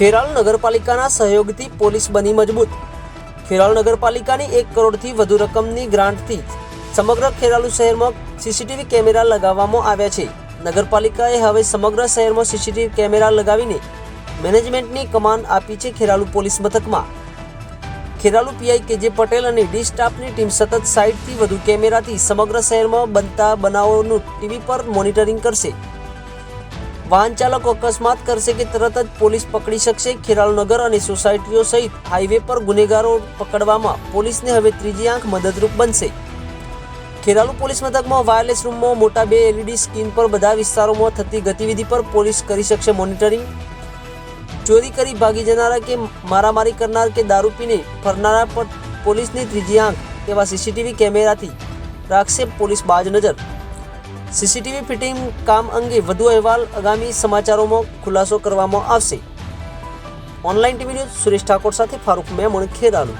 ખેરાલુ નગરપાલિકાના સહયોગથી પોલીસ બની મજબૂત. ખેરાલુ નગરપાલિકાની એક કરોડથી વધુ રકમની ગ્રાન્ટથી સમગ્ર ખેરાલુ શહેરમાં સીસીટીવી કેમેરા લગાવવામાં આવ્યા છે. નગરપાલિકાએ હવે સમગ્ર શહેરમાં સીસીટીવી કેમેરા લગાવીને મેનેજમેન્ટની કમાન આપી છે ખેરાલુ પોલીસ મથકમાં. ખેરાલુ પીઆઈ કેજે પટેલ અને ડી સ્ટાફની ટીમ સતત સાઈઠથી વધુ કેમેરાથી સમગ્ર શહેરમાં બનતા બનાવોનું ટીવી પર મોનિટરિંગ કરશે. વાહન ચાલક અકસ્માત કરશે કે તરત જ પોલીસ પકડી શકશે. ખેરાલુ નગર અને સોસાયટીઓ સહિત હાઈવે પર ગુનેગારો પકડવામાં પોલીસને હવે ત્રીજી આંખ મદદરૂપ બનશે. ખેરાલુ પોલીસ મથકમાં વાયરલેસ રૂમમાં મોટા બે એલઈડી સ્ક્રીન પર બધા વિસ્તારોમાં થતી ગતિવિધિ પર પોલીસ કરી શકશે મોનિટરિંગ. ચોરી કરી ભાગી જનારા કે મારામારી કરનાર કે દારૂ પીને ફરનારા પર પોલીસની ત્રીજી આંખ એવા સીસીટીવી કેમેરાથી રાખશે પોલીસ બાજ નજર સીસીટીવી ફિટિંગ કામ અંગે વધુ અહેવાલ આગામી સમાચારોમાં ખુલાસો કરવામાં આવશે. Online TV news Suresh Thakor સાથે ફારૂક મેમણ, ખેરાલુ.